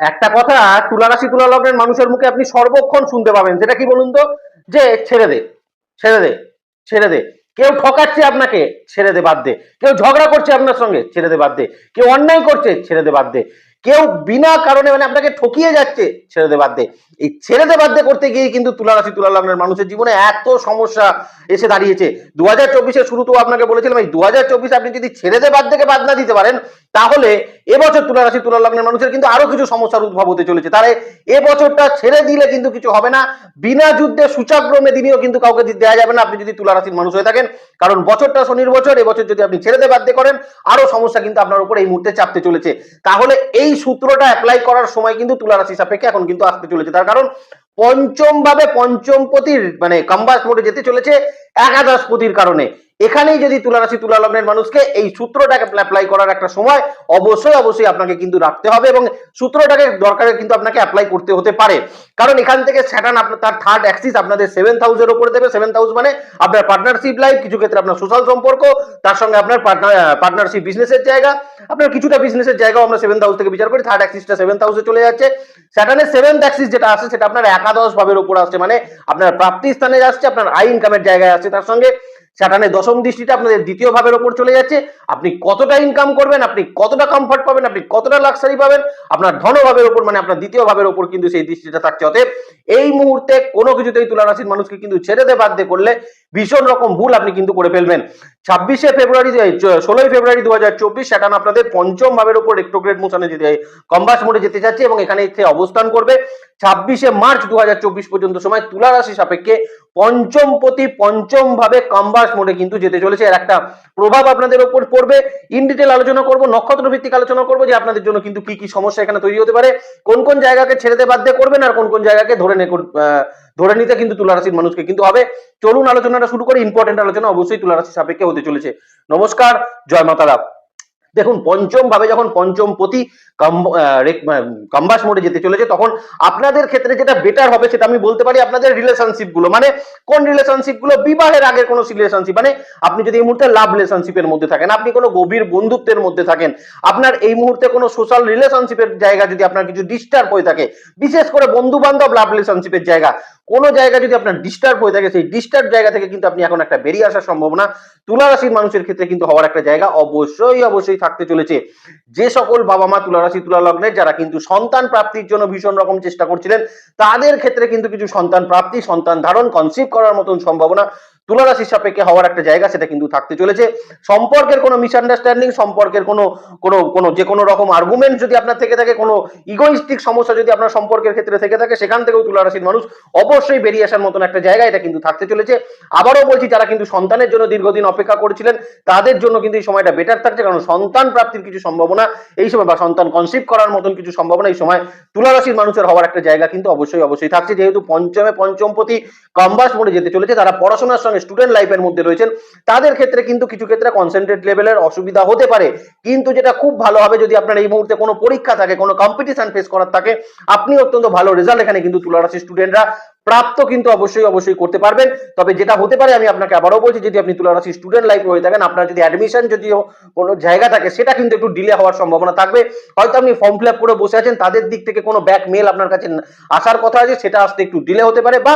একটা কথা তুলা রাশি তুলা লগ্নের মানুষের মুখে আপনি সর্বক্ষণ শুনতে পাবেন। যেটা কি বলুন তো? যে, ছেড়ে দে ছেড়ে দে ছেড়ে দে। কেউ ঠকাচ্ছে আপনাকে, ছেড়ে দে, বাদ দে। কেউ ঝগড়া করছে আপনার সঙ্গে, ছেড়ে দে, বাদ দে। কেউ অন্যায় করছে, ছেড়ে দে, বাদ দে। কেউ বিনা কারণে মানে আপনাকে ঠকিয়ে যাচ্ছে ছেড়ে দে বাদ এই ছেড়ে দে বাদ করতে গিয়ে কিন্তু তুলা রাশি তুলা লগ্নের মানুষের জীবনে এত সমস্যা এসে দাঁড়িয়েছে। দু হাজার চব্বিশের শুরুতেও আপনাকে বলেছিলাম, এই দু হাজার চব্বিশে আপনি যদি ছেড়ে দে বাদ থেকে বাদ না দিতে পারেন, তাহলে এবছর তুলা রাশি তুলা লগ্নের মানুষের কিন্তু আরও কিছু সমস্যার উদ্ভব হতে চলেছে। তাহলে এ বছরটা ছেড়ে দিলে কিন্তু কিছু হবে না। বিনা যুদ্ধে সূচাগ্রমে দিনেও কিন্তু কাউকে দেওয়া যাবে না। আপনি যদি তুলা রাশির মানুষ হয়ে থাকেন, কারণ বছরটা শনির বছর, এবছর যদি আপনি ছেড়ে দে বাদ দিয়ে করেন, আরও সমস্যা কিন্তু আপনার উপর এই মুহূর্তে চাপতে চলেছে। তাহলে এই সূত্রটা অ্যাপ্লাই করার সময় কিন্তু তুলা রাশি সাপেক্ষে এখন কিন্তু আসতে চলেছে। তার কারণ পঞ্চম ভাবে পঞ্চম পতির মানে কম্বাস মোডে যেতে চলেছে একাদশ পতির কারণে। এখানেই যদি তুলা রাশি তুলা লগ্নের মানুষকে এই সূত্রটাকে অ্যাপ্লাই করার একটা সময়, অবশ্যই অবশ্যই আপনাকে কিন্তু রাখতে হবে এবং সূত্রটাকে দরকারে কিন্তু আপনাকে অ্যাপ্লাই করতে হতে পারে। কারণ এখান থেকে স্যাটার্ন আপনার তার থার্ড অ্যাক্সিস আপনাদের সেভেন্থ হাউসের উপরে দেবে। সেভেন্থ হাউস মানে আপনার পার্টনারশিপ লাইফ কিছু ক্ষেত্রে আপনার সোশ্যাল সম্পর্ক, তার সঙ্গে আপনার পার্টনার পার্টনারশিপ বিজনেসের জায়গা। আপনার কিছুটা বিজনেসের জায়গাও আমরা সেভেন্থ হাউস থেকে বিচার করি। থার্ড অ্যাক্সিসটা সেভেন্থ হাউসে চলে যাচ্ছে। স্যাটার্নের সেভেন্থ অ্যাক্সিস যেটা আছে সেটা আপনার একাদশ ভাবের উপর আসছে। মানে আপনার প্রাপ্তি স্থানে যাচ্ছে, আপনার আই ইনকামের জায়গায় আসছে তার সঙ্গে। স্যাটার্নের দশম দৃষ্টিটা আপনাদের দ্বিতীয় ভাবের উপর চলে যাচ্ছে। আপনি কতটা ইনকাম করবেন, আপনি কতটা কমফর্ট পাবেন, আপনি কতটা লাক্সারি পাবেন, আপনার ধনভাবের উপর মানে আপনার দ্বিতীয় ভাবের উপর কিন্তু সেই দৃষ্টিটা থাকছে। অতএব এই মুহূর্তে কোনো কিছুতেই তুলা রাশির মানুষকে কিন্তু ছেড়ে দিয়ে করলে ভীষণ রকম ভুল আপনি কিন্তু করে ফেলবেন। ছাব্বিশে ফেব্রুয়ারি ষোলোই ফেব্রুয়ারি দু হাজার চব্বিশ স্যাটার্ন আপনাদের পঞ্চম ভাবের উপর রেক্টোগ্রেড মোশনে যেতে, কম্বাস মোডে যেতে যাচ্ছে এবং এখানে অবস্থান করবে। ছাব্বিশে মার্চ দু হাজার চব্বিশ পর্যন্ত সময় তুলা রাশি সাপেক্ষে পঞ্চম প্রতি পঞ্চম ভাবে কম্বাস মোডে কিন্তু যেতে চলেছে। এর একটা প্রভাব আপনাদের উপর পড়বে। ইন ডিটেল আলোচনা করব, নক্ষত্র ভিত্তিক আলোচনা করব যে আপনাদের জন্য কিন্তু কি কি সমস্যা এখানে তৈরি হতে পারে। কোন কোন জায়গাকে ছেড়ে দিয়ে বাদ দিয়ে করবেন আর কোন কোন জায়গাকে ধরে ধরে নিতে কিন্তু তুলা রাশির মানুষকে কিন্তু হবে। চলুন আলোচনাটা শুরু করে। ইম্পর্টেন্ট আলোচনা অবশ্যই তুলা রাশি সাপেক্ষে হতে চলেছে। নমস্কার, জয় মাতারা। দেখুন পঞ্চম ভাবে যখন পঞ্চম প্রতি কম্বাস মোডে যেতে চলেছে, তখন আপনাদের ক্ষেত্রে যেটা বেটার হবে সেটা আমি বলতে পারি আপনাদের রিলেশনশিপগুলো। মানে কোন রিলেশনশিপগুলো? বিবাহের আগের কোনো রিলেশনশিপ মানে আপনি যদি এই মুহূর্তে লাভ রিলেশনশিপের মধ্যে থাকেন, আপনি কোনো গভীর বন্ধুত্বের মধ্যে থাকেন, আপনার এই মুহূর্তে কোনো সোশ্যাল রিলেশনশিপের জায়গা যদি আপনার কিছু ডিস্টার্ব হয়ে থাকে, বিশেষ করে বন্ধু বান্ধব লাভ রিলেশনশিপের জায়গা, কোনো জায়গা যদি আপনার ডিস্টার্ব হয়ে থাকে, সেই ডিস্টার্ব জায়গা থেকে কিন্তু আপনি এখন একটা বেরিয়ে আসার সম্ভাবনা। তুলা রাশির মানুষের ক্ষেত্রে কিন্তু হওয়ার একটা জায়গা অবশ্যই অবশ্যই থাকতে চলেছে। যে সকল বাবা মা তুলারাশি, তুলা লগ্নের, যারা কিন্তু সন্তান প্রাপ্তির জন্য ভীষণ রকম চেষ্টা করছিলেন, তাদের ক্ষেত্রে কিন্তু কিছু সন্তান প্রাপ্তি, সন্তান ধারণ কনসিভ করার মতন সম্ভাবনা তুলা রাশির সাপেক্ষে হওয়ার একটা জায়গা সেটা কিন্তু থাকতে চলেছে। সম্পর্কের কোনো মিসআন্ডারস্ট্যান্ডিং সম্পর্কের কোনো কোনো কোনো, যে কোনো রকম আর্গুমেন্ট যদি আপনার থেকে থাকে, কোনো ইগোইস্টিক সমস্যা যদি আপনার সম্পর্কের ক্ষেত্রে থেকে থাকে, সেখান থেকেও তুলা রাশির মানুষ অবশ্যই বেরিয়ে আসার মতন একটা জায়গা এটা কিন্তু থাকতে চলেছে। আবারও বলছি, যারা কিন্তু সন্তানের জন্য দীর্ঘদিন অপেক্ষা করেছিলেন, তাদের জন্য কিন্তু এই সময়টা বেটার থাকছে, কারণ সন্তান প্রাপ্তির কিছু সম্ভাবনা এই সময় বা সন্তান কনসিভ করার মতন কিছু সম্ভাবনা এই সময় তুলা রাশির মানুষের হওয়ার একটা জায়গা কিন্তু অবশ্যই অবশ্যই থাকছে। যেহেতু পঞ্চমে পঞ্চম প্রতি কম্বাস মোড়ে যেতে চলেছে, তারা পড়াশোনার সঙ্গে স্টুডেন্ট লাইফের মধ্যে রয়েছেন, তাদের ক্ষেত্রে কিন্তু কিছু ক্ষেত্রে কনসেন্ট্রেট লেভেলের অসুবিধা হতে পারে। কিন্তু যেটা খুব ভালো হবে, যদি আপনার এই মুহূর্তে কোনো পরীক্ষা থাকে, কোনো কম্পিটিশন ফেস করার থাকে, আপনি অত্যন্ত ভালো রেজাল্ট এখানে কিন্তু তুলার আছে স্টুডেন্টরা প্রাপ্ত কিন্তু অবশ্যই অবশ্যই করতে পারবেন। তবে যেটা হতে পারে, আমি আপনাকে আবারও বলছি, যদি আপনি তুলা স্টুডেন্ট লাইফে হয়ে থাকেন, আপনার যদি অ্যাডমিশন যদিও কোনো জায়গা থাকে, সেটা কিন্তু একটু ডিলে হওয়ার সম্ভাবনা থাকবে। হয়তো আপনি ফর্ম ফিল আপ করে বসে আছেন, তাদের দিক থেকে কোনো ব্যাক মেল আপনার কাছে আসার কথা আছে, সেটা আসতে একটু ডিলে হতে পারে বা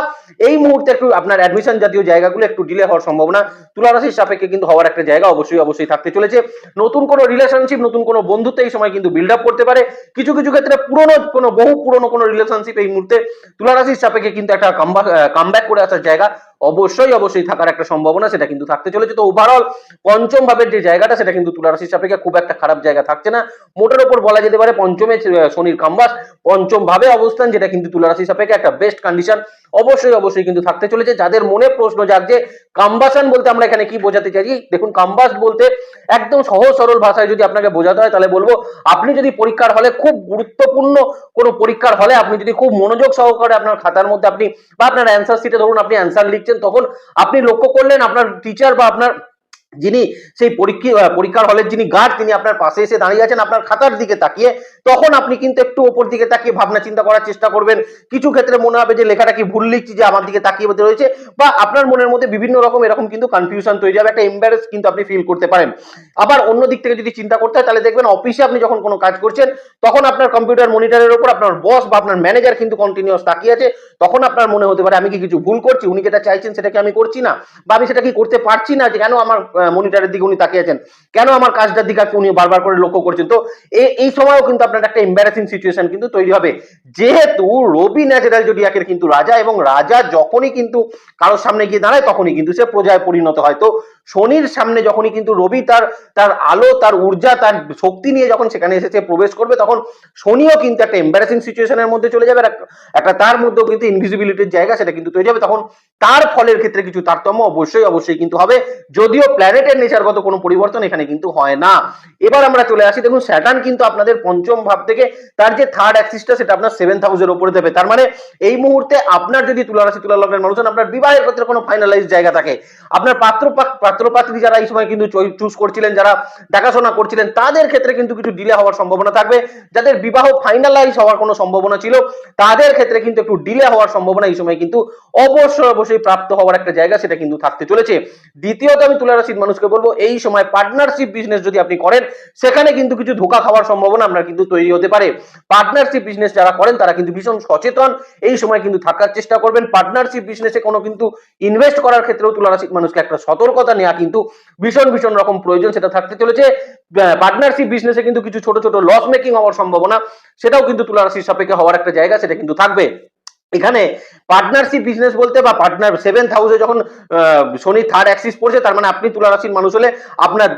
এই মুহূর্তে একটু আপনার অ্যাডমিশন জাতীয় জায়গাগুলো একটু ডিলে হওয়ার সম্ভাবনা তুলা রাশির সাপেক্ষে কিন্তু হওয়ার একটা জায়গা অবশ্যই অবশ্যই থাকতে চলেছে। নতুন কোনো রিলেশনশিপ নতুন কোনো বন্ধুত্ব এই সময় কিন্তু বিল্ড আপ করতে পারে। কিছু কিছু ক্ষেত্রে পুরনো কোনো, বহু পুরনো কোনো রিলেশনশিপ এই মুহূর্তে তুলা সাপেক্ষে কিন্তু একটা কামব্যাক করে আসার জায়গা অবশ্যই অবশ্যই থাকার একটা সম্ভাবনা সেটা কিন্তু থাকতে চলেছে। তো ওভারঅল পঞ্চম ভাবের যে জায়গাটা সেটা কিন্তু তুলা রাশির সাপেক্ষে খুব একটা খারাপ জায়গা থাকছে না। মোটের ওপর বলা যেতে পারে পঞ্চমে শনির কাম্বাস। পঞ্চম ভাবে অবস্থান যেটা কিন্তু তুলা রাশির সাপেক্ষে একটা বেস্ট কন্ডিশন অবশ্যই অবশ্যই কিন্তু থাকতে চলেছে। যাদের মনে প্রশ্ন জাগছে, কাম্বাসান বলতে আমরা এখানে কি বোঝাতে চাইছি দেখুন, কাম্বাস বলতে একদম সহজ সরল ভাষায় যদি আপনাকে বোঝাতে হয়, তাহলে বলব, আপনি যদি পরীক্ষার হলে খুব গুরুত্বপূর্ণ কোনো পরীক্ষার হলে আপনি যদি খুব মনোযোগ সহকারে আপনার খাতার মধ্যে আপনি বা আপনার অ্যান্সার শিটে ধরুন, আপনি অ্যান্সার লিখছেন তখন আপনি লক্ষ্য করলেন আপনার টিচার বা আপনার যিনি সেই পরীক্ষা পরীক্ষার হলের যিনি গার্ড তিনি আপনার পাশে এসে দাঁড়িয়ে আছেন, আপনার খাতার দিকে তাকিয়ে, তখন আপনি কিন্তু একটু ওপর দিকে তাকিয়ে ভাবনা চিন্তা করার চেষ্টা করবেন। কিছু ক্ষেত্রে মনে হবে যে লেখাটা কি ভুল লিখছি, যে আমার দিকে তাকিয়ে বলতে রয়েছে, বা আপনার মনের মধ্যে বিভিন্ন রকম এরকম কিন্তু কনফিউশন তৈরি হবে, একটা এম্বারেস কিন্তু আপনি ফিল করতে পারেন। আবার অন্য দিক থেকে যদি চিন্তা করতে হয়, তাহলে দেখবেন অফিসে আপনি যখন কোনো কাজ করছেন, তখন আপনার কম্পিউটার মনিটরের উপর আপনার বস বা আপনার ম্যানেজার কিন্তু কন্টিনিউয়াস তাকিয়ে আছে, তখন আপনার মনে হতে পারে, আমি কি কিছু ভুল করছি? উনি যেটা চাইছেন সেটা কি আমি করছি না, বা আমি সেটা কি করতে পারছি না, যে কেন আমার মনিটরের দিকে উনি তাকিয়ে আছেন। কেন আমার কাজটার দিকে উনি বারবার করে লক্ষ্য করছেন? তো এই সময়ও কিন্তু আপনার একটা এম্বারাসিং সিচুয়েশন কিন্তু তৈরি হবে। যেহেতু রবি ন্যাচারাল জোডিয়াকের কিন্তু রাজা এবং রাজা যখনই কিন্তু কারোর সামনে গিয়ে দাঁড়ায়, তখনই কিন্তু সে প্রজায় পরিণত হয়। তো শনির সামনে যখনই কিন্তু রবি তার তার আলো, তার ঊর্জা, তার শক্তি নিয়ে যখন সেখানে এসেছে, প্রবেশ করবে, তখন শনিও কিন্তু একটা এম্বারাসিং সিচুয়েশনের মধ্যে চলে যাবে একটা- তার মধ্যেও কিন্তু ইনভিজিবিলিটির জায়গা সেটা কিন্তু তৈরি হবে, তখন তার ফলের ক্ষেত্রে কিছু তারতম্য অবশ্যই অবশ্যই কিন্তু হবে, যদিও প্ল্যানেটের নেচারগত কোনো পরিবর্তন এখানে কিন্তু হয় না। এবার আমরা চলে আসি, দেখুন স্যাটার্ন কিন্তু আপনাদের পঞ্চম ভাব থেকে, তার যে থার্ড অ্যাক্সিসটা সেটা আপনার সেভেন হাউসের উপরে দেবে, তার মানে এই মুহূর্তে আপনার যদি তুলা রাশি, তুলা লগ্নের মানুষ আপনার বিবাহের ক্ষেত্রে কোনো ফাইনালাইজ জায়গা থাকে, আপনার পাত্র পাত্রপাত্রী যারা এই সময় কিন্তু চুজ করছিলেন, যারা দেখাশোনা করছিলেন, তাদের ক্ষেত্রে কিন্তু কিছু ডিলে হওয়ার সম্ভাবনা থাকবে। যাদের বিবাহ ফাইনালাইজ হওয়ার কোনো সম্ভাবনা ছিল, তাদের ক্ষেত্রে কিন্তু একটু ডিলে হওয়ার সম্ভাবনা এই সময় কিন্তু অবশ্যই অবশ্যই প্রাপ্ত হওয়ার একটা জায়গা সেটা কিন্তু থাকতে চলেছে। দ্বিতীয়ত আমি তুলা রাশির মানুষকে বলব, এই সময় পার্টনারশিপ বিজনেস যদি আপনি করেন, সেখানে কিন্তু কিছু ধোকা খাওয়ার সম্ভাবনা আপনার কিন্তু তৈরি হতে পারে। পার্টনারশিপ বিজনেস যারা করেন, তারা কিন্তু ভীষণ সচেতন, এই সময় কিন্তু থাকার চেষ্টা করবেন। পার্টনারশিপ বিজনেসে কোনো কিন্তু ইনভেস্ট করার ক্ষেত্রেও তুলা রাশির মানুষকে একটা সতর্কতা নেওয়া কিন্তু ভীষণ ভীষণ রকম প্রয়োজন, সেটা থাকতে চলেছে। পার্টনারশিপ বিজনেসে কিন্তু কিছু ছোট ছোট লস মেকিং হওয়ার সম্ভাবনা, সেটাও কিন্তু তুলা রাশির সাপেক্ষে হওয়ার একটা জায়গা, সেটা কিন্তু থাকবে। এখানে পার্টনারশিপ বিজনেস বলতে বা পার্টনার সেভেন্থ হাউসে যখন শনি থার্ড অ্যাক্সিস পড়ছে, তার মানে আপনি তুলা রাশির মানুষ হলে আপনার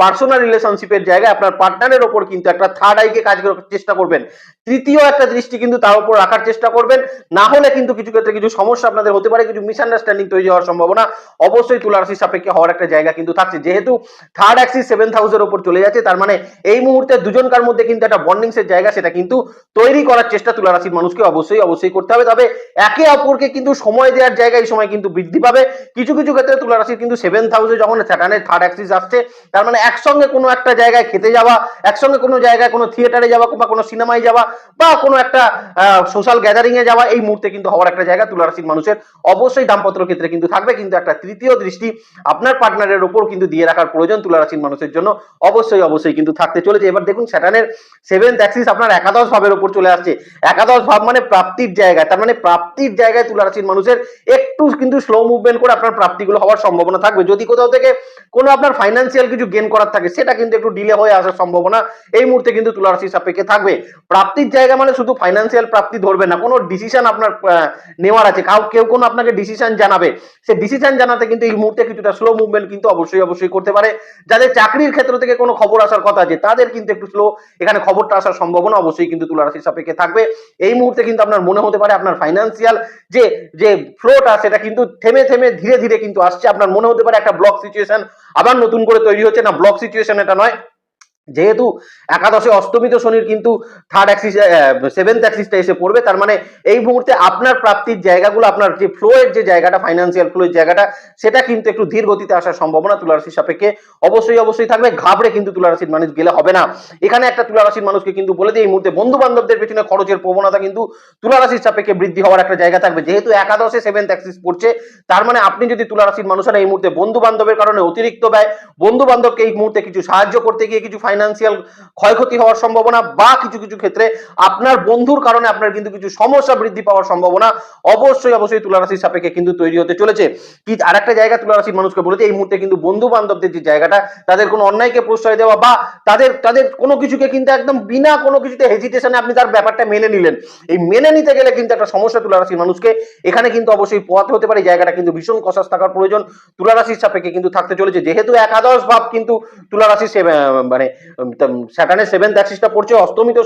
পার্সোনাল রিলেশনশিপের জায়গায় আপনার পার্টনারের ওপর কিন্তু একটা থার্ড আইকে কাজ করার চেষ্টা করবেন। তৃতীয় একটা দৃষ্টি কিন্তু তার উপর রাখার চেষ্টা করবেন। না হলে কিন্তু কিছু ক্ষেত্রে কিছু সমস্যা আপনাদের হতে পারে, কিছু মিসআন্ডারস্ট্যান্ডিং তৈরি হওয়ার সম্ভাবনা অবশ্যই তুলা রাশির সাপেক্ষে হওয়ার একটা জায়গা কিন্তু থাকছে। যেহেতু থার্ড অ্যাক্সিস সেভেন্থ হাউসের ওপর চলে যাচ্ছে, তার মানে এই মুহূর্তে দুজনকার মধ্যে কিন্তু একটা বন্ডিংসের জায়গা, সেটা কিন্তু তৈরি করার চেষ্টা তুলা রাশির মানুষকে অবশ্যই অবশ্যই করতে হবে। তবে একে অপরকে কিন্তু সময় দেওয়ার জায়গা এই সময় কিন্তু বৃদ্ধি পাবে। কিছু কিছু ক্ষেত্রে তুলা রাশির কিন্তু সেভেন্থ হাউসে যখন স্যাটার্নের থার্ড অ্যাক্সিস আসছে, তার মানে একসঙ্গে কোনো একটা জায়গায় খেতে যাওয়া, একসঙ্গে কোনো জায়গায় কোনো থিয়েটারে যাওয়া বা কোনো সিনেমায় যাওয়া বা কোনো একটা সোশ্যাল গ্যাদারিং এ যাওয়া, এই মুহূর্তে কিন্তু হওয়ার একটা জায়গা তুলা রাশির মানুষের অবশ্যই দাম্পত্য ক্ষেত্রে কিন্তু থাকবে। কিন্তু একটা তৃতীয় দৃষ্টি আপনার পার্টনারের ওপর কিন্তু দিয়ে রাখার প্রয়োজন তুলা রাশির মানুষের জন্য অবশ্যই অবশ্যই কিন্তু থাকতে চলেছে। এবার দেখুন স্যাটার্নের সেভেন্থ অ্যাক্সিস আপনার একাদশ ভাবের উপর চলে আসছে। একাদশ ভাব মানে প্রাপ্তির জায়গা, তার মানে প্রাপ্তির জায়গায় তুলা রাশির মানুষের একটু কিন্তু স্লো মুভমেন্ট করে আপনার প্রাপ্তিগুলো হওয়ার সম্ভাবনা থাকবে। যদি কোথাও থেকে কোনো আপনার ফাইন্যান্সিয়াল কিছু গেন করার থাকে, সেটা কিন্তু একটু ডিলে হয়ে আসার সম্ভাবনা এই মুহূর্তে কিন্তু তুলা রাশির সাপেক্ষে থাকবে। প্রাপ্তির জায়গা মানে শুধু ফাইন্যান্সিয়াল প্রাপ্তি ধরবে না, কোনো ডিসিশন আপনার নেওয়ার আছে। কাউ, কেউ কোনো আপনাকে ডিসিশন জানাবে। সে ডিসিশন জানাতে কিন্তু এই মুহূর্তে কিছুটা স্লো মুভমেন্ট কিন্তু অবশ্যই অবশ্যই করতে পারে। যাদের চাকরির ক্ষেত্র থেকে কোনো খবর আসার কথা আছে, তাদের কিন্তু একটু স্লো এখানে খবরটা আসার সম্ভাবনা অবশ্যই কিন্তু তুলা রাশির সাপেক্ষে থাকবে। এই মুহূর্তে কিন্তু আপনার মনে হতে পারে আপনার ফাইন্যান্সিয়াল যে যে ফ্লোটা সেটা কিন্তু থেমে থেমে ধীরে ধীরে কিন্তু আসছে। আপনার মনে হতে পারে একটা ব্লক সিচুয়েশন আবার নতুন করে তৈরি হচ্ছে। না ব্লক সিচুয়েশন এটা নয়। যেহেতু একাদশে অষ্টমিত শনির কিন্তু থার্ড অ্যাক্সিস সেভেন্থ অ্যাক্সিসটা এসে পড়বে, তার মানে এই মুহূর্তে আপনার প্রাপ্তির জায়গাগুলো, আপনার যে ফ্লো এর যে জায়গাটা ফাইন্যান্সিয়াল ফ্লো এর জায়গাটা, সেটা কিন্তু একটু ধীর গতিতে আসার সম্ভাবনা তুলারাশির সাপেক্ষে অবশ্যই অবশ্যই থাকবে। ঘাবড়ে কিন্তু তুলারাশির মানুষ গেলে হবে না। এখানে একটা তুলারাশির মানুষকে কিন্তু বলে দিই, এই মুহূর্তে বন্ধু বান্ধবদের পেছনে খরচের প্রবণতা কিন্তু তুলারাশির সাপেক্ষে বৃদ্ধি হওয়ার একটা জায়গা থাকবে। যেহেতু একাদশে সেভেন্থ অ্যাক্সিস পড়ছে, তার মানে আপনি যদি তুলারাশির মানুষ হন এই মুহূর্তে বন্ধু বান্ধবের কারণে অতিরিক্ত ব্যয় বন্ধু বান্ধবকে এই মুহূর্তে কিছু সাহায্য করতে গিয়ে, কিছু ফাইন্যান্সিয়াল ক্ষয়ক্ষতি হওয়ার সম্ভাবনা বা কিছু কিছু ক্ষেত্রে আপনার বন্ধুর কারণে আপনার কিন্তু কিছু সমস্যা বৃদ্ধি পাওয়ার সম্ভাবনা অবশ্যই অবশ্যই তুলারাশির সাপেক্ষে কিন্তু তৈরি হতে চলেছে। কি আরেকটা জায়গা তুলারাশির মানুষকে বলেছে এই মুহূর্তে কিন্তু বন্ধু বান্ধবদের যে জায়গাটা, তাদের কোনো অন্যায়কে প্রশ্রয় দেওয়া বা তাদের তাদের কোনো কিছুকে কিন্তু একদম বিনা কোনো কিছুতে হেজিটেশনে আপনি তার ব্যাপারটা মেনে নিলেন। এই মেনে নিতে গেলে কিন্তু একটা সমস্যা তুলারাশির মানুষকে, এখানে কিন্তু অবশ্যই পোয়াতে হতে পারে, জায়গাটা কিন্তু ভীষণ কষাস থাকার প্রয়োজন। তুলারাশির সাপেক্ষে কিন্তু থাকতে চলেছে। যেহেতু একাদশ ভাব কিন্তু তুলারাশির সে- মানে স্যাটার্নের সেভেন্থ অ্যাক্সিসটা পড়ছে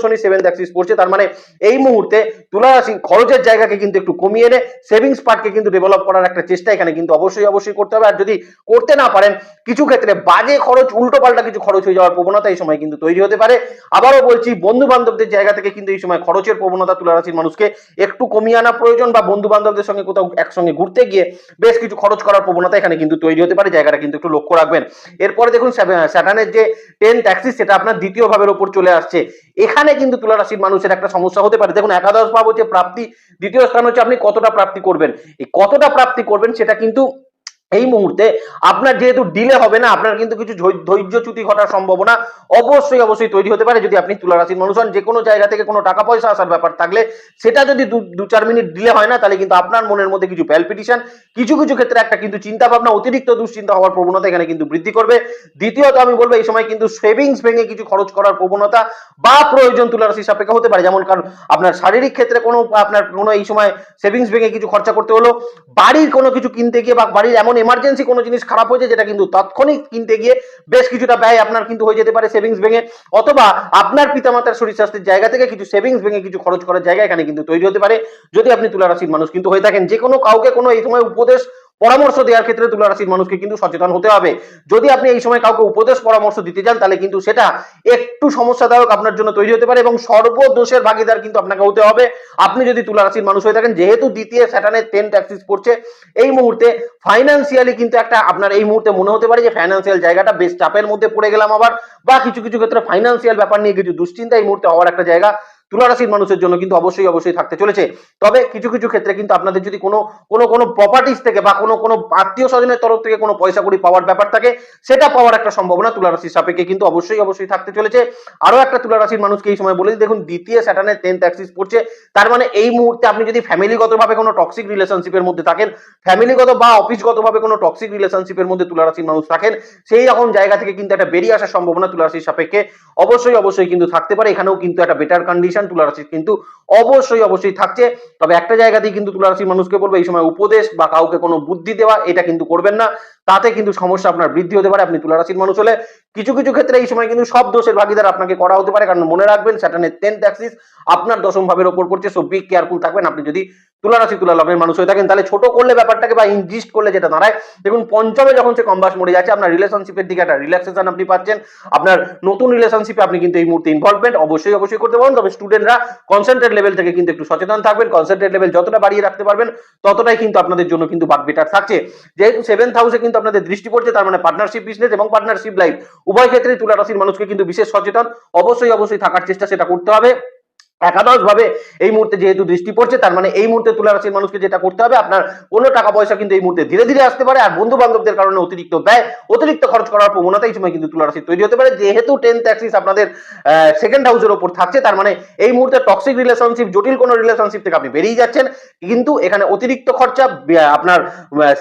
শনি সেভেন্থ অ্যাক্সিস পড়ছে, তার মানে এই মুহূর্তে তুলা খরচের জায়গাকে কিন্তু একটু কমিয়ে এনে সেভিংস পার্টকে কিন্তু ডেভেলপ করার একটা চেষ্টা এখানে কিন্তু অবশ্যই অবশ্যই করতে হবে। আর যদি করতে না পারেন, কিছু ক্ষেত্রে বাজে খরচ উল্টো পাল্টা কিছু খরচ হয়ে যাওয়ার প্রবণতা এই সময় কিন্তু তৈরি হতে পারে। আবারও বলছি বন্ধু বান্ধবদের জায়গা থেকে কিন্তু এই সময় খরচের প্রবণতা তুলা রাশির মানুষকে একটু কমিয়ে আনা প্রয়োজন বা বন্ধু বান্ধবদের সঙ্গে কোথাও একসঙ্গে ঘুরতে গিয়ে বেশ কিছু খরচ করার প্রবণতা এখানে কিন্তু তৈরি হতে পারে, জায়গাটা কিন্তু একটু লক্ষ্য রাখবেন। এরপরে দেখুন স্যাটানের যে টেন ট্যাক্সিস সেটা আপনার দ্বিতীয় ভাবের ওপর চলে আসছে। এখানে কিন্তু তুলারাশির মানুষের একটা সমস্যা হতে পারে। দেখুন, একাদশ ভাব হচ্ছে প্রাপ্তি, দ্বিতীয় স্থান হচ্ছে আপনি কতটা প্রাপ্তি করবেন। এই কতটা প্রাপ্তি করবেন সেটা কিন্তু এই মুহূর্তে আপনার যেহেতু ডিলে হবে না, আপনার কিন্তু কিছু ধৈর্যচ্যুতি ঘটার সম্ভাবনা অবশ্যই অবশ্যই তৈরি হতে পারে। যদি আপনি তুলা রাশির মানুষ হন যে কোনো জায়গা থেকে কোনো টাকা পয়সা আসার ব্যাপার থাকলে সেটা যদি দু চার মিনিট ডিলে হয় না, তাহলে কিন্তু আপনার মনের মধ্যে কিছু প্যালপিটিশন কিছু কিছু ক্ষেত্রে একটা কিন্তু চিন্তা ভাবনা, অতিরিক্ত দুশ্চিন্তা হওয়ার প্রবণতা এখানে কিন্তু বৃদ্ধি করবে। দ্বিতীয়ত আমি বলব, এই সময় কিন্তু সেভিংস ভেঙে কিছু খরচ করার প্রবণতা বা প্রয়োজন তুলা রাশির সাপেক্ষে হতে পারে। যেমন কারণ আপনার শারীরিক ক্ষেত্রে কোনো, আপনার কোনো এই সময় সেভিংস ভেঙে কিছু খরচা করতে হলো। বাড়ির কোনো কিছু কিনতে গিয়ে বা বাড়ির এমন এমার্জেন্সি কোনো জিনিস খারাপ হয়েছে, যেটা কিন্তু তাৎক্ষণিক কিনতে গিয়ে বেশ কিছুটা ব্যয় আপনার কিন্তু হয়ে যেতে পারে সেভিংস ভেঙে অথবা আপনার পিতামাতার শরীর স্বাস্থ্যের জায়গা থেকে কিছু সেভিংস ভেঙে কিছু খরচ করার জায়গা এখানে কিন্তু তৈরি হতে পারে। যদি আপনি তুলারাশির মানুষ কিন্তু হয়ে থাকেন যে কোনো কাউকে কোনো এই সময় উপদেশ পরামর্শ দেওয়ার ক্ষেত্রে তুলা রাশির মানুষকে কিন্তু সচেতন হতে হবে। যদি আপনি এই সময় কাউকে উপদেশ পরামর্শ দিতে যান, তাহলে কিন্তু সেটা একটু সমস্যাদায়ক আপনার জন্য তৈরি হতে পারে এবং সর্বদোষের ভাগিদার কিন্তু আপনাকে হতে হবে। আপনি যদি তুলা রাশির মানুষ হয়ে থাকেন, যেহেতু দ্বিতীয় স্যাটানের টেন ট্যাক্সিস পড়ছে, এই মুহূর্তে ফাইন্যান্সিয়ালি কিন্তু একটা আপনার এই মুহূর্তে মনে হতে পারে যে ফাইন্যান্সিয়াল জায়গাটা বেশ চাপের মধ্যে পড়ে গেলাম আবার, বা কিছু কিছু ক্ষেত্রে ফাইন্যান্সিয়াল ব্যাপার নিয়ে কিছু দুশ্চিন্তা এই মুহূর্তে হওয়ার একটা জায়গা। তুলা রাশির মানুষের জন্য কিন্তু অবশ্যই অবশ্যই থাকতে চলেছে। তবে কিছু কিছু ক্ষেত্রে কিন্তু আপনাদের যদি কোনো কোনো কোনো প্রপার্টিস থেকে বা কোনো কোনো আত্মীয় স্বজনের তরফ থেকে কোনো পয়সা কড়ি পাওয়ার ব্যাপার থাকে, সেটা পাওয়ার একটা সম্ভাবনা তুলা রাশির সাপেক্ষে কিন্তু অবশ্যই অবশ্যই থাকতে চলেছে। আরও একটা তুলা রাশির মানুষকে এই সময় বলে দেখুন, দ্বিতীয় স্যাটার্নের টেন্থ অ্যাক্সিস পড়ছে। তার মানে এই মুহূর্তে আপনি যদি ফ্যামিলিগতভাবে কোনো টক্সিক রিলেশনশিপের মধ্যে থাকেন ফ্যামিলিগত বা অফিসগতভাবে কোনো টক্সিক রিলেশনশিপের মধ্যে তুলা রাশির মানুষ থাকেন, সেই রকম জায়গা থেকে কিন্তু একটা বেরিয়ে আসার সম্ভাবনা তুলা রাশির সাপেক্ষে অবশ্যই অবশ্যই কিন্তু থাকতে পারে। এখানেও কিন্তু একটা বেটার কন্ডিশন তুলা রাশির কিন্তু অবশ্যই অবশ্যই থাকছে। তবে একটা জায়গাতেই কিন্তু তুলা রাশির মানুষকে বলব, এই সময় উপদেশ বা কাউকে কোনো বুদ্ধি দেওয়া, এটা কিন্তু করবেন না। তাতে কিন্তু সমস্যা আপনার বৃদ্ধি হতে পারে, আপনি তুলা রাশির মানুষ হলে কিছু কিছু ক্ষেত্রে এই সময় কিন্তু সব দোষের ভাগিদার আপনাকে করা হতে পারে। কারণ মনে রাখবেন স্যাটার্নের টেন্থ অ্যাক্সিস আপনার দশম ভাবের ওপর পড়ছে সো বি কেয়ারফুল থাকবেন। আপনি যদি তুলা রাশি তুলা লগ্নের মানুষ হয়ে থাকেন, তাহলে ছোট করলে ব্যাপারটাকে বা ইনজিস্ট করলে যেটা দাঁড়ায়, দেখুন পঞ্চমে যখন সে কম্বাস মরে যাচ্ছে, আপনার রিলেশনশিপের দিকে একটা রিল্যাক্সেশন আপনি পাচ্ছেন। আপনার নতুন রিলেশনশিপে আপনি কিন্তু এই মুহূর্তে ইনভলভমেন্ট অবশ্যই অবশ্যই করতে পারেন তবে স্টুডেন্টরা কনসেন্ট্রেট লেভেল থেকে কিন্তু একটু সচেতন থাকবেন। কনসেন্ট্রেট লেভেল যতটা বাড়িয়ে রাখতে পারবেন, ততটাই কিন্তু আপনাদের জন্য কিন্তু বাদ বেটার থাকছে। যেহেতু সেভেন্থ হাউসে কিন্তু আপনাদের দৃষ্টি পড়ছে, তার মানে পার্টনারশিপ বিজনেস এবং পার্টনারশিপ লাইফ উভয় ক্ষেত্রে তুলা রাশির মানুষকে কিন্তু বিশেষ সচেতন। অবশ্যই অবশ্যই থাকার চেষ্টা সেটা করতে হবে। একাদশ ভাবে এই মুহূর্তে যেহেতু দৃষ্টি পড়ছে, তার মানে এই মুহূর্তে তুলা রাশির মানুষকে যেটা করতে হবে, আপনার কোনো টাকা পয়সা কিন্তু এই মুহূর্তে ধীরে ধীরে আসতে পারে, আর বন্ধু বান্ধবদের কারণে অতিরিক্ত ব্যয়, অতিরিক্ত খরচ করার প্রবণতা এই সময় কিন্তু তুলা রাশি তৈরি হতে পারে। যেহেতু টেন্থ অ্যাক্সিস আপনাদের সেকেন্ড হাউসের ওপর থাকছে, তার মানে এই মুহূর্তে টক্সিক রিলেশনশিপ জটিল কোনো রিলেশনশিপ থেকে আপনি বেরিয়ে যাচ্ছেন, কিন্তু এখানে অতিরিক্ত খরচা আপনার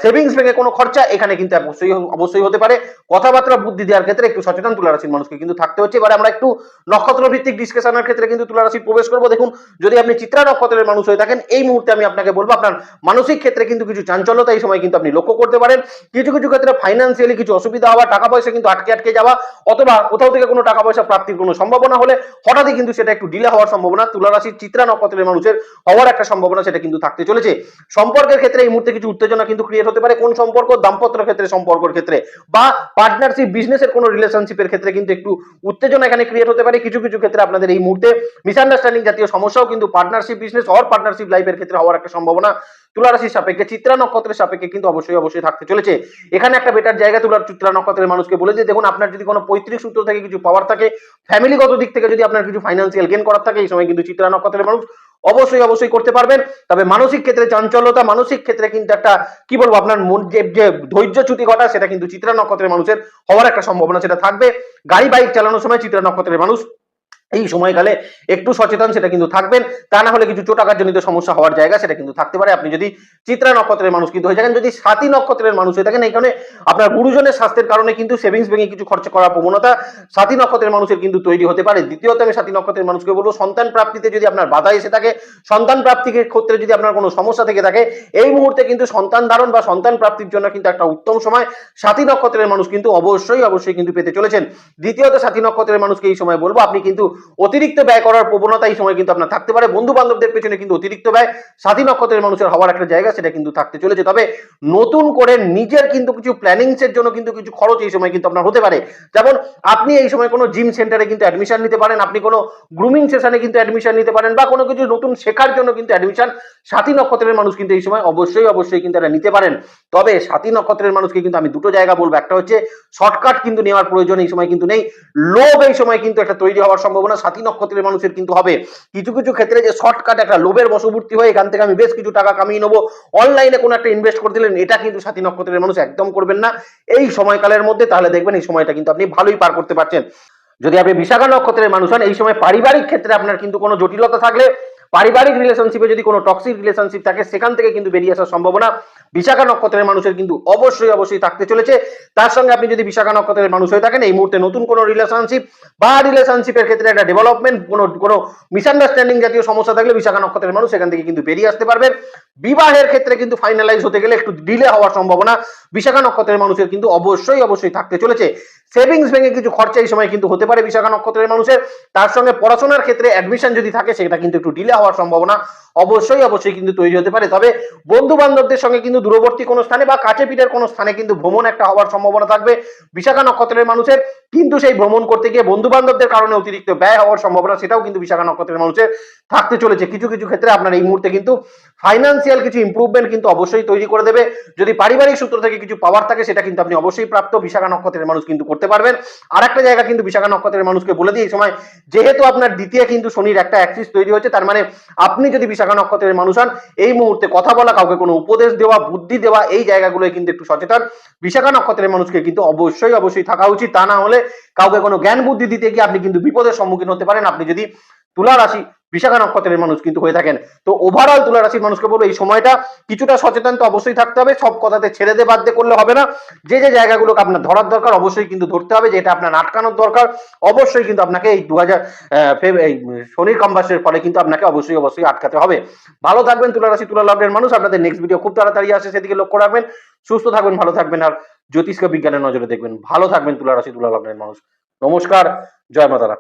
সেভিংস ভেঙে কোনো খরচা এখানে কিন্তু অবশ্যই অবশ্যই হতে পারে। কথাবার্তা, বুদ্ধি দেওয়ার ক্ষেত্রে একটু সচেতন তুলা রাশির মানুষকে কিন্তু থাকতে হচ্ছে। এবারে আমরা একটু নক্ষত্র ভিত্তিক ডিসকাশনের ক্ষেত্রে কিন্তু তুলা রাশি প্রবেশ করব। দেখুন, যদি আপনি চিত্রা নক্ষত্রের মানুষ হয়ে থাকেন, এই মুহূর্তে আমি আপনাকে বলব, আপনার মানসিক ক্ষেত্রে কিন্তু কিছু চাঞ্চল্যতা এই সময় কিন্তু আপনি লক্ষ্য করতে পারেন। কিছু কিছু ক্ষেত্রে ফাইন্যান্সিয়ালি কিছু অসুবিধা হওয়া, টাকা পয়সা কিন্তু আটকে আটকে যাওয়া, অথবা কোথাও থেকে কোনো টাকা পয়সা প্রাপ্তির কোনো সম্ভাবনা হলে হঠাৎই কিন্তু সেটা একটু ডিলে হওয়ার সম্ভাবনা তুলা রাশির চিত্রা নক্ষত্রের মানুষের হওয়ার একটা সম্ভাবনা সেটা কিন্তু থাকতে চলেছে। সম্পর্কের ক্ষেত্রে এই মুহূর্তে কিছু উত্তেজনা কিন্তু ক্রিয়েট হতে পারে। কোন সম্পর্ক? দাম্পত্য ক্ষেত্রে, সম্পর্কের ক্ষেত্রে, বা পার্টনারশিপ বিজনেসের কোনো রিলেশনশিপের ক্ষেত্রে কিন্তু একটু উত্তেজনা এখানে ক্রিয়েট হতে পারে। কিছু কিছু ক্ষেত্রে আপনাদের এই মুহূর্তে মিসআন্ডারস্ট্যান্ডিং জাতীয় সমস্যাও কিন্তু পার্টনারশিপ বিজনেস অর পার্টনারশিপ লাইফের ক্ষেত্রে হওয়ার একটা সম্ভাবনা। তুলা রাশির সাপেক্ষে, চিত্রা নক্ষত্রের সাপেক্ষে কিন্তু অবশ্যই অবশ্যই থাকতে চলেছে। এখানে একটা বেটার জায়গা তুলার, চিত্রা নক্ষত্রের মানুষকে বলে দিয়ে দেখুন, আপনার যদি কোনো পৈতৃক সূত্র থেকে কিছু পাওয়ার থাকে ফ্যামিলিগত দিক থেকে যদি আপনার কিছু ফাইন্যান্সিয়াল গেন করার থাকে, এই সময় কিন্তু চিত্রা নক্ষত্রের মানুষ অবশ্যই অবশ্যই করতে পারবেন। তবে মানসিক ক্ষেত্রে চাঞ্চল্যতা, মানসিক ক্ষেত্রে কিন্তু একটা, কি বলব, আপনার মন যে যে ধৈর্য চ্যুতি ঘটা, সেটা কিন্তু চিত্রা নক্ষত্রের মানুষের হওয়ার একটা সম্ভাবনা সেটা থাকবে। গাড়ি বাইক চালানোর সময় চিত্রা নক্ষত্রের মানুষ এই সময়কালে একটু সচেতন সেটা কিন্তু থাকবেন। তা না হলে কিছু চোটাকারজনিত সমস্যা হওয়ার জায়গা সেটা কিন্তু থাকতে পারে। আপনি যদি চিত্রা নক্ষত্রের মানুষ কিন্তু হয়ে থাকেন, যদি সাতী নক্ষত্রের মানুষ হয়ে থাকেন, এই কারণে আপনার গুরুজনের স্বাস্থ্যের কারণে কিন্তু সেভিংস ব্যাংকে কিছু খরচা করার প্রবণতা সাতী নক্ষত্রের মানুষের কিন্তু তৈরি হতে পারে। দ্বিতীয়ত আমি সাতী নক্ষত্রের মানুষকে বলব, সন্তান প্রাপ্তিতে যদি আপনার বাধা এসে থাকে, সন্তান প্রাপ্তির ক্ষেত্রে যদি আপনার কোনো সমস্যা থেকে থাকে, এই মুহূর্তে কিন্তু সন্তান ধারণ বা সন্তান প্রাপ্তির জন্য কিন্তু একটা উত্তম সময় সাতী নক্ষত্রের মানুষ কিন্তু অবশ্যই অবশ্যই কিন্তু পেতে চলেছেন। দ্বিতীয়ত সাতী নক্ষত্রের মানুষকে এই সময় বলব, আপনি কিন্তু অতিরিক্ত ব্যয় করার প্রবণতা এই সময় কিন্তু আপনার থাকতে পারে। বন্ধু বান্ধবদের পেছনে কিন্তু অতিরিক্ত ব্যয় সাথী নক্ষত্রের মানুষের হওয়ার একটা জায়গা সেটা কিন্তু থাকতে চলেছে। তবে নতুন করে নিজের কিন্তু কিছু প্ল্যানিংস এর জন্য কিন্তু কিছু খরচ এই সময় কিন্তু আপনার হতে পারে। যেমন আপনি এই সময় কোনো জিম সেন্টারে কিন্তু অ্যাডমিশন নিতে পারেন, আপনি কোনো গ্রুমিং সেশনে কিন্তু অ্যাডমিশন নিতে পারেন, বা কোনো কিছু নতুন শেখার জন্য কিন্তু অ্যাডমিশন সাথী নক্ষত্রের মানুষ কিন্তু এই সময় অবশ্যই অবশ্যই কিন্তু এটা নিতে পারেন। তবে সাথী নক্ষত্রের মানুষকে কিন্তু আমি দুটো জায়গা বলব। একটা হচ্ছে শর্টকাট কিন্তু নেওয়ার প্রয়োজন এই সময় কিন্তু নেই। লোভ এই সময় কিন্তু একটা তৈরি হওয়ার সম্ভাবনা সাথী নক্ষত্রের মানুষের কিন্তু হবে। কিছু কিছু ক্ষেত্রে যে শর্টকাট একটা লোভের বশবর্তী হয়ে এখান থেকে আমি বেশ কিছু টাকা কামিয়ে নেব। অনলাইনে কোনো একটা ইনভেস্ট করে দিলেন, এটা কিন্তু সাথী নক্ষত্রের মানুষ একদম করবেন না। এই সময়কালের মধ্যে তাহলে দেখবেন এই সময়টা কিন্তু আপনি ভালোই পার করতে পারছেন। যদি আপনি বিশাখা নক্ষত্রের মানুষ হন, এই সময় পারিবারিক ক্ষেত্রে আপনার কিন্তু কোনো জটিলতা থাকলে পারিবারিক রিলেশনশিপে যদি কোনো টক্সিক রিলেশনশিপ থাকে, সেখান থেকে কিন্তু বেরিয়ে আসার সম্ভাবনা বিশাখা নক্ষত্রের মানুষের কিন্তু অবশ্যই অবশ্যই থাকতে চলেছে। তার সঙ্গে আপনি যদি বিশাখা নক্ষত্রের মানুষ হয়ে থাকেন, এই মুহূর্তে নতুন কোনো রিলেশনশিপ বা রিলেশনশিপের ক্ষেত্রে একটা ডেভেলপমেন্ট কোনো কোনো মিসআন্ডারস্ট্যান্ডিং জাতীয় সমস্যা থাকলে বিশাখা নক্ষত্রের মানুষ সেখান থেকে কিন্তু বেরিয়ে আসতে পারবেন বিবাহের ক্ষেত্রে কিন্তু ফাইনালাইজ হতে গেলে একটু ডিলে হওয়ার সম্ভাবনা বিশাখা নক্ষত্রের মানুষের কিন্তু অবশ্যই অবশ্যই থাকতে চলেছে। সেভিংস ব্যাংকে কিছু খরচা এই সময় কিন্তু হতে পারে বিশাখা নক্ষত্রের মানুষের। তার সঙ্গে পড়াশোনার ক্ষেত্রে অ্যাডমিশন যদি থাকে, সেটা কিন্তু একটু ডিলে হওয়ার সম্ভাবনা অবশ্যই অবশ্যই কিন্তু তৈরি হতে পারে। তবে বন্ধু বান্ধবদের সঙ্গে কিন্তু দূরবর্তী কোনো স্থানে বা কাছে পিঠের কোনো স্থানে কিন্তু ভ্রমণ একটা হওয়ার সম্ভাবনা থাকবে। বিশাখা নক্ষত্রের মানুষের কিন্তু সেই ভ্রমণ করতে গিয়ে বন্ধু বান্ধবদের কারণে অতিরিক্ত ব্যয় হওয়ার সম্ভাবনা, সেটাও কিন্তু বিশাখা নক্ষত্রের মানুষের থাকতে চলেছে। কিছু কিছু ক্ষেত্রে আপনার এই মুহূর্তে কিন্তু ফাইন্যান্সিয়াল কিছু ইমপ্রুভমেন্ট কিন্তু অবশ্যই তৈরি করে দেবে। যদি পারিবারিক সূত্র থেকে কিছু পাওয়ার থাকে, সেটা কিন্তু আপনি অবশ্যই প্রাপ্ত বিশাখা নক্ষত্রের মানুষ কিন্তু করতে পারবেন। আর একটা জায়গা কিন্তু বিশাখা নক্ষত্রের মানুষকে বলে দিই, এই সময় যেহেতু আপনার দ্বিতীয় কিন্তু শনির একটা অ্যাক্সিস তৈরি হচ্ছে তার মানে আপনি যদি বিশাখা নক্ষত্রের মানুষ হন, এই মুহূর্তে কথা বলা, কাউকে কোনো উপদেশ দেওয়া, বুদ্ধি দেওয়া, এই জায়গাগুলোয় কিন্তু একটু সচেতন। বিশাখা নক্ষত্রের মানুষকে কিন্তু অবশ্যই অবশ্যই থাকা উচিত। তা না হলে কাউকে কোনো জ্ঞান বুদ্ধি দিতে গিয়ে আপনি কিন্তু বিপদের সম্মুখীন হতে পারেন। আপনি যদি তুলা রাশি, বিশাখা নক্ষত্রের মানুষ কিন্তু হয়ে থাকেন। তো ওভারঅল তুলা রাশির মানুষকে বলব, এই সময়টা কিছুটা সচেতন তো অবশ্যই থাকতে হবে। সব কথাতে ছেড়ে দিয়ে বাদ করলে হবে না। যে যে জায়গাগুলোকে আপনার ধরার দরকার অবশ্যই কিন্তু ধরতে হবে। যেটা আপনার আটকানোর দরকার, অবশ্যই কিন্তু আপনাকে এই দু হাজার এই শনির কম্বাসের ফলে কিন্তু আপনাকে অবশ্যই অবশ্যই আটকাতে হবে। ভালো থাকবেন, তুলা রাশি, তুলা লগ্নের মানুষ। আপনাদের নেক্সট ভিডিও খুব তাড়াতাড়ি আসে, সেদিকে লক্ষ্য রাখবেন। সুস্থ থাকবেন, ভালো থাকবেন। আর জ্যোতিষকে বিজ্ঞানের নজরে দেখবেন। ভালো থাকবেন তুলা রাশি তুলা লগ্নের মানুষ। নমস্কার জয় মাতারা।